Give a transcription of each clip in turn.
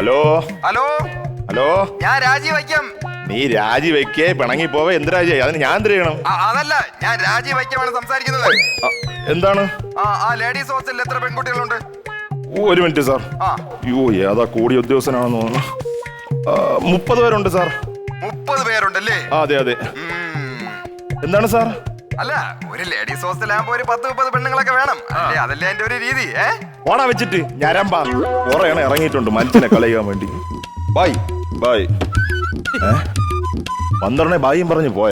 Hello? Hello? Hello? ഞാൻ രാജി വയ്ക്കാം നീ രാജി വെക്കേ പിണങ്ങി പോവേ എന്ത് രാജി അതിന് ഞാൻ എന്ത് ചെയ്യണം? അതല്ല ഞാൻ രാജി വയ്ക്കാമാണ് സംസാരിക്കുന്നത് എന്താണ്? ആ ആ ലേഡീസ് ഹോസ്റ്റലിൽ എത്ര പെൺകുട്ടികളുണ്ട്? ഓ, ഒരു മിനിറ്റ് സാർ. യോ അയ്യോ ഏതാ കൂടിയ ഉദ്യോഗസ്ഥനാണെന്ന് തോന്നുന്നു. മുപ്പത് പേരുണ്ട് സാർ. മുപ്പത് പേരുണ്ടല്ലേ? അതെ അതെ. എന്താണ് സാർ? അല്ല ഒരു ലേഡീസ് ഹോസ്റ്റലാകുമ്പോ ഒരു പത്ത് മുപ്പത് പെണ്ണുങ്ങളൊക്കെ വേണം. അതല്ലേ എന്റെ ഒരു രീതി ഏ? ഓണാ വെച്ചിട്ട്. ഞരമ്പാ. കുറേയാണ് ഇറങ്ങിയിട്ടുണ്ട്. മനുഷ്യനെ കളയാൻ വേണ്ടി. ബായ്. ബായ്. ഏ? പന്ത്രണ്ടേ ബായും പറഞ്ഞു പോയ.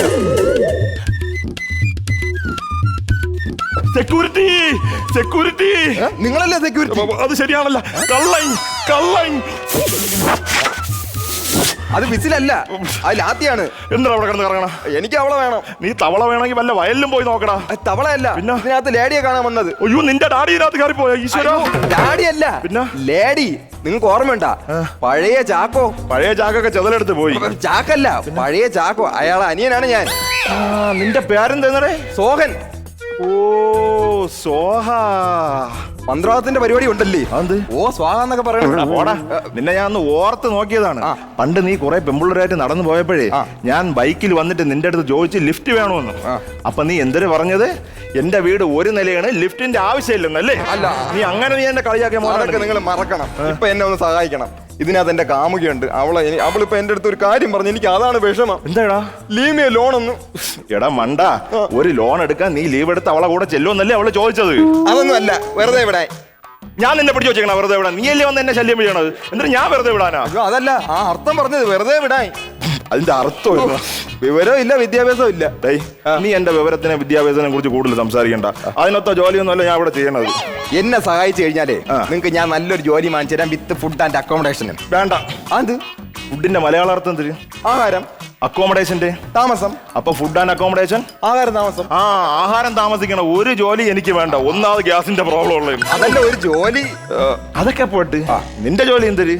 സെക്യൂരിറ്റി സെക്യൂരിറ്റി നിങ്ങളല്ലേ സെക്യൂരിറ്റി അത് ശരിയാണല്ല. കള്ളൻ കള്ളൻ! അത് വിസിലല്ല അത് ലാത്തിയാണ്. എന്താ അവിടെ കിടന്ന് കറങ്ങണ? എനിക്ക് അവളെ വേണം. നീ തവള വേണമെങ്കിൽ വല്ല വയലിലും പോയി നോക്കടാ. അത് തവളയല്ല. പിന്നെ? ഇതിനകത്ത് ലേഡിയെ കാണാൻ വന്നത്. അയ്യോ നിന്റെ ഡാഡി ഇതിനകത്ത് കയറി പോയോ? ഈശ്വര. ഡാഡിയല്ല. പിന്നെ? ലേഡി നിങ്ങൾക്ക് ഓർമ്മയുണ്ട പഴയ ചാക്കോ? പഴയ ചാക്കൊക്കെ ചെതലെടുത്ത് പോയി. ചാക്കല്ല പഴയ ചാക്കോ. അയാളെ അനിയനാണ് ഞാൻ. നിന്റെ പേരെന്താ സോഹൻ. ഓ സോഹ. മന്ത്രവാദത്തിന്റെ പരിപാടി ഉണ്ടല്ലേ അത് ഓ സ്വാഹ എന്നൊക്കെ എടാ, പറയണം പോടാ നിന്നെ ഞാൻ ഒന്ന് ഓർത്ത് നോക്കിയതാണ്. പണ്ട് നീ കുറെ പെമ്പിള്ളേരായിട്ട് നടന്നു പോയപ്പോഴേ ഞാൻ ബൈക്കിൽ വന്നിട്ട് നിന്റെ അടുത്ത് ചോദിച്ച് ലിഫ്റ്റ് വേണമെന്ന്. അപ്പൊ നീ എന്തൊരു പറഞ്ഞത്? എന്റെ വീട് ഒരു നിലയാണ് ലിഫ്റ്റിന്റെ ആവശ്യമില്ലെന്നല്ലേ? അല്ല. നീ അങ്ങനെ നീ എന്നെ കളിയാക്കിയ മോനൊക്കെ മോനെ നിങ്ങൾ മറക്കണം. ഇപ്പൊ എന്നെ ഒന്ന് സഹായിക്കണം. ഇതിനകത്ത് എന്റെ കാമുകയുണ്ട്. അവളെ എനി- അവളിപ്പോ എന്റെ അടുത്ത് ഒരു കാര്യം പറഞ്ഞു. എനിക്ക് അതാണ് വിഷമം. എന്താടാ? ലീമിയ ലോൺ ഒന്ന് എടാ മണ്ട. ഒരു ലോൺ എടുക്കാൻ നീ ലീവ് എടുത്ത് അവളെ കൂടെ ചെല്ലുമെന്നല്ലേ അവൾ ചോദിച്ചത്? അതൊന്നും അല്ല. വെറുതെ ഇവിടെ. ഞാൻ നിന്നെ പിടിച്ചു വെച്ചേക്കണ വെറുതെ വിടാൻ. നീ അല്ലേ വന്ന് എന്നെ ശല്യം ചെയ്യണത്? എന്നിട്ട് ഞാൻ വെറുതെ വിടാനാ? അയ്യോ അതല്ല. ആ അർത്ഥം പറഞ്ഞത് വെറുതെ വിടാൻ. അതിന്റെ അർത്ഥം വിവരം വിവരവും ഇല്ല വിദ്യാഭ്യാസവും ഇല്ല. നീ എന്റെ വിവരത്തിനെ വിദ്യാഭ്യാസത്തിനെ കുറിച്ച് കൂടുതൽ സംസാരിക്കണ്ട. അതിനൊത്ത ജോലിയൊന്നുമല്ല ഞാൻ ഇവിടെ ചെയ്യണത്. എന്നെ സഹായിച്ചു കഴിഞ്ഞാലേ. നിങ്ങൾക്ക് ഞാൻ നല്ലൊരു ജോലി വാങ്ങിച്ചു തരാം വിത്ത് ഫുഡ് ആൻഡ് അക്കോമഡേഷൻ വേണ്ട. അത്? ഫുഡിന്റെ മലയാള അർത്ഥം തരും ആഹാരം. അക്കോമഡേഷന്റെ താമസം. അപ്പൊ ഫുഡ് ആൻഡ് അക്കോമഡേഷൻ ആഹാരം താമസം. ആ ആഹാരം താമസിക്കണ ഒരു ജോലി എനിക്ക് വേണ്ട. ഒന്നാമത് ഗ്യാസിന്റെ പ്രോബ്ലം ഉള്ളത്. അതല്ല ഒരു ജോലി. അതൊക്കെ പോട്ട്. നിന്റെ ജോലി എന്തര്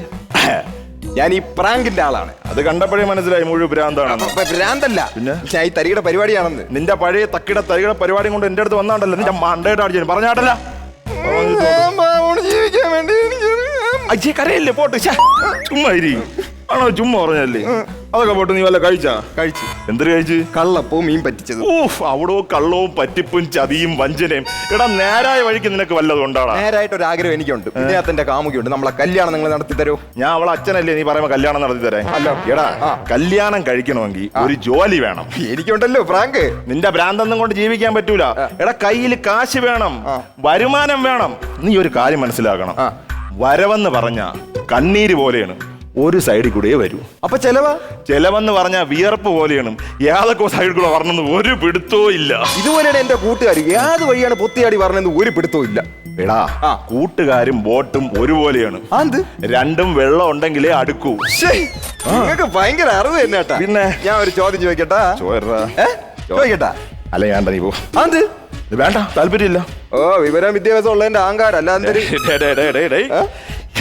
ഞാൻ ഈ പ്രാങ്കിന്റെ ആളാണ്. അത് കണ്ടപ്പോഴേ മനസ്സിലായി മുഴുവൻ ഭ്രാന്താണെന്ന്. അപ്പൊ ഭ്രാന്തല്ല. പിന്നെ? ഞാൻ ഈ തരിയുടെ പരിപാടിയാണെന്ന്. നിന്റെ പഴയ തക്കിട തരികട പരിപാടിയും കൊണ്ട് എന്റെ അടുത്ത് വന്നാണ്ടല്ലോ. നിന്റെ മണ്ടയുടെ അടിച്ചു പറഞ്ഞാട്ടല്ല ജീവിക്കാൻ വേണ്ടി കരയല്ലേ? പോട്ട്. ചുമ്മാ ഇരി. ആണോ? ചുമ്മാ പറഞ്ഞല്ലേ അതൊക്കെ പോട്ട് നീ വല്ല കഴിച്ചാ? കഴിച്ചു. എന്തൊരു കഴിച്ച്? കള്ളപ്പൂ മീൻ പറ്റിച്ചത്. ഊഫ് അവിടോ കള്ളവും പറ്റിപ്പും ചതിയും വഞ്ചനയും. എടാ നേരായ വഴിക്ക് നിനക്ക് വല്ലതും ഉണ്ടാടാ. നേരായിട്ട് ഒരു ആഗ്രഹം എനിക്കുണ്ട്. ഇതിനകത്ത് കാമുകിയുണ്ട്. നമ്മളെ കല്യാണം നിങ്ങൾ നടത്തി തരൂ ഞാൻ അവളെ അച്ഛനല്ലേ? നീ പറയുമ്പോ കല്യാണം നടത്തി തരാൻ അല്ല. എടാ കല്യാണം കഴിക്കണമെങ്കിൽ ഒരു ജോലി വേണം. എനിക്കുണ്ടല്ലോ ഫ്രാങ്ക്. നിന്റെ ഭ്രാന്തൊന്നും കൊണ്ട് ജീവിക്കാൻ പറ്റൂല. എടാ കയ്യിൽ കാശ് വേണം. വരുമാനം വേണം. നീ ഒരു കാര്യം മനസ്സിലാക്കണം. വരവെന്ന് പറഞ്ഞ കണ്ണീര് പോലെയാണ്. ഒരു സൈഡിൽ കൂടെ വരൂ. അപ്പൊ ചെലവ്? ചെലവെന്ന് പറഞ്ഞ വിയർപ്പ് പോലെയാണ്. ഏതൊക്കെ സൈഡിൽ കൂടെ വരണമെന്ന് ഒരു പിടുത്തവും ഇല്ല. ഇതുപോലെയാണ് എന്റെ കൂട്ടുകാർ ഏത് വഴിയാണ് പൊത്തിയാടി പറഞ്ഞെന്ന് ഒരു പിടുത്തവും ഇല്ല. എടാ ആ. കൂട്ടുകാരും ബോട്ടും ഒരുപോലെയാണ്. അത് രണ്ടും വെള്ളം ഉണ്ടെങ്കിലേ അടുക്കൂ. നിങ്ങൾക്ക് ഭയങ്കര അറിവ് തന്നെ കേട്ടാ പിന്നെ? ഞാൻ ഒരു ചോദ്യം ചോദിക്കട്ടാ. ചോദിക്കട്ടാ. അല്ല വേണ്ട നീ പോ. വേണ്ട താല്പര്യമില്ല. ഓ വിവരം വിദ്യാഭ്യാസം ഉള്ളതിന്റെ അഹങ്കാരം അല്ലാതെ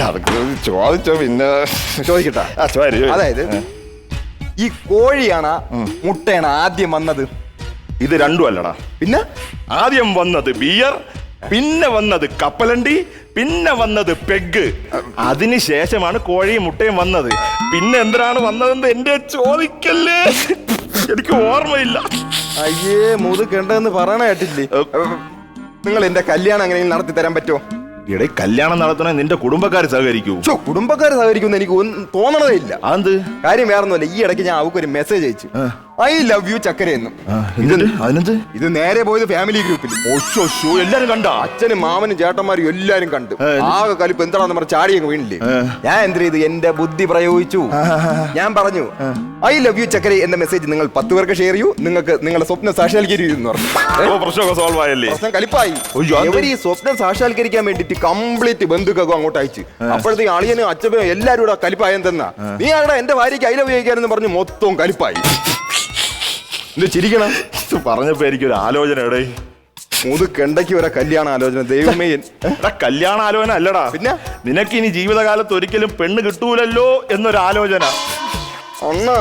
അതൊക്കെ ചോദിച്ചോ പിന്നെ ചോദിക്കട്ടാ. ആ. അതായത് ഈ കോഴിയാണ് മുട്ടയാണ് ആദ്യം വന്നത്. ഇത് രണ്ടും അല്ലടാ. പിന്നെ? ആദ്യം വന്നത് ബിയർ പിന്നെ വന്നത് കപ്പലണ്ടി പിന്നെ വന്നത് പെഗ്. അതിനുശേഷമാണ് കോഴിയും മുട്ടയും വന്നത്. പിന്നെ എന്തിനാണ് വന്നതെന്ന് എന്റെ ചോദിക്കല്ലേ? എനിക്ക് ഓർമ്മയില്ല. അയ്യേ മുത് കണ്ടെന്ന് പറയണ കേട്ടില്ലേ? നിങ്ങൾ എന്റെ കല്യാണം എങ്ങനെയും നടത്തി തരാൻ പറ്റുമോ? ഇടേ കല്യാണം നടത്തണേ നിന്റെ കുടുംബക്കാർ സഹകരിക്കൂ. ചോ കുടുംബക്കാർ സഹകരിക്കുമെന്ന് എനിക്ക് തോന്നണതേ ഇല്ല. അത് കാര്യം വേറൊന്നുമല്ല ഈ ഇടയ്ക്ക് ഞാൻ അവക്കൊരു മെസ്സേജ് അയച്ചു. ഐ ലവ് യു ചക്കര എന്നും. എന്ത് അതിനെന്ത്? ഇത് നേരെ പോയത് ഫാമിലി ഗ്രൂപ്പിൽ ഒശോ എല്ലാരും കണ്ട? അച്ഛനും മാമനും ചേട്ടന്മാരും എല്ലാരും കണ്ടു. ആകെ കലിപ്പ് എന്താണെന്ന് പറഞ്ഞ ചാടിയങ്ങ് വീണില്ലേ? ഞാൻ എന്ത് ചെയ്തു? എന്റെ ബുദ്ധി പ്രയോഗിച്ചു. ഞാൻ പറഞ്ഞു ഐ ലവ് യു ചക്കര എന്ന മെസ്സേജ് നിങ്ങൾ പത്ത് പേർക്ക് ഷെയർ ചെയ്യൂ. നിങ്ങൾക്ക് നിങ്ങളുടെ സ്വപ്നം സാക്ഷാത്കരിക്കുന്നു പറഞ്ഞു. പ്രശ്നമൊക്കെ സോൾവ് ആയല്ലേ? പ്രശ്നം കലിപ്പായി. ഇവർ ഈ സ്വപ്നം സാക്ഷാത്കരിക്കാൻ വേണ്ടിട്ട് കംപ്ലീറ്റ് ബന്ധുക്കൊക്കെ അങ്ങോട്ട് അയച്ചു. അപ്പോഴത്തേക്ക് അളിയനും അച്ഛനും എല്ലാരും കൂടെ കലിപ്പായെന്തെന്നാ നീ ആകടെ എന്റെ ഭാര്യയ്ക്ക് അയില ഉപയോഗിക്കാനെന്ന് പറഞ്ഞു മൊത്തവും കലിപ്പായി. ഇത് ചിരിക്കണം. ഇത് പറഞ്ഞപ്പോ എനിക്കൊരു ആലോചന എടേ. മുതുക്കെണ്ടയ്ക്ക് വരെ കല്യാണ ആലോചന ദൈവമേ. എടാ കല്യാണ ആലോചന അല്ലടാ. പിന്നെ? നിനക്ക് ഇനി ജീവിതകാലത്ത് ഒരിക്കലും പെണ്ണ് കിട്ടൂലല്ലോ എന്നൊരു ആലോചന അണ്ണാ.